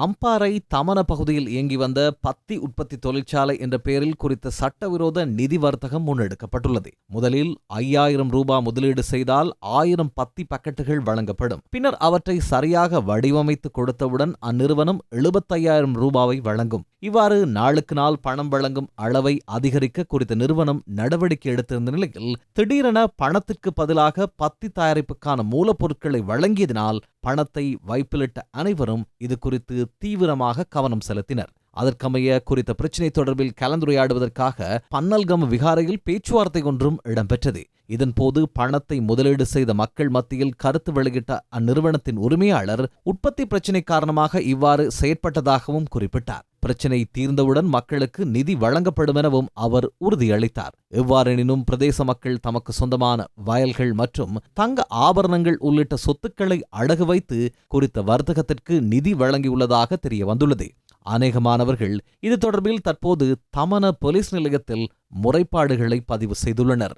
அம்பாறை தமன பகுதியில் இயங்கி வந்த பத்தி உற்பத்தி தொழிற்சாலை என்ற பெயரில் குறித்த சட்டவிரோத நிதி வர்த்தகம் முன்னெடுக்கப்பட்டுள்ளது. முதலில் ஐயாயிரம் ரூபாய் முதலீடு செய்தால் ஆயிரம் பத்தி பக்கெட்டுகள் வழங்கப்படும். பின்னர் அவற்றை சரியாக வடிவமைத்து கொடுத்தவுடன் அந்நிறுவனம் எழுபத்தையாயிரம் ரூபாவை வழங்கும். இவ்வாறு நாளுக்கு நாள் பணம் வழங்கும் அளவை அதிகரிக்க குறித்த நிறுவனம் நடவடிக்கை எடுத்திருந்த நிலையில் திடீரென பணத்திற்கு பதிலாக பத்தி தயாரிப்புக்கான மூலப்பொருட்களை வழங்கியதினால் பணத்தை வைப்பிலிட்ட அனைவரும் இது குறித்து தீவிரமாக கவனம் செலுத்தினர். அதற்கமைய குறித்த பிரச்சினை தொடர்பில் கலந்துரையாடுவதற்காக பன்னல்கம் விகாரையில் பேச்சுவார்த்தை ஒன்றும் இடம்பெற்றது. இதன்போது பணத்தை முதலீடு செய்த மக்கள் மத்தியில் கருத்து வெளியிட்ட அந்நிறுவனத்தின் உரிமையாளர் உற்பத்தி பிரச்சினை காரணமாக இவ்வாறு செயற்பட்டதாகவும் குறிப்பிட்டார். பிரச்சினை தீர்ந்தவுடன் மக்களுக்கு நிதி வழங்கப்படும் எனவும் அவர் உறுதியளித்தார். எவ்வாறெனினும் பிரதேச மக்கள் தமக்கு சொந்தமான வயல்கள் மற்றும் தங்க ஆபரணங்கள் உள்ளிட்ட சொத்துக்களை அடகு வைத்து குறித்த வர்த்தகத்திற்கு நிதி வழங்கியுள்ளதாக தெரிய வந்துள்ளது அநேகமானவர்கள் இது தொடர்பில் தற்போது தமன போலீஸ் நிலையத்தில் முறைப்பாடுகளை பதிவு செய்துள்ளனர்.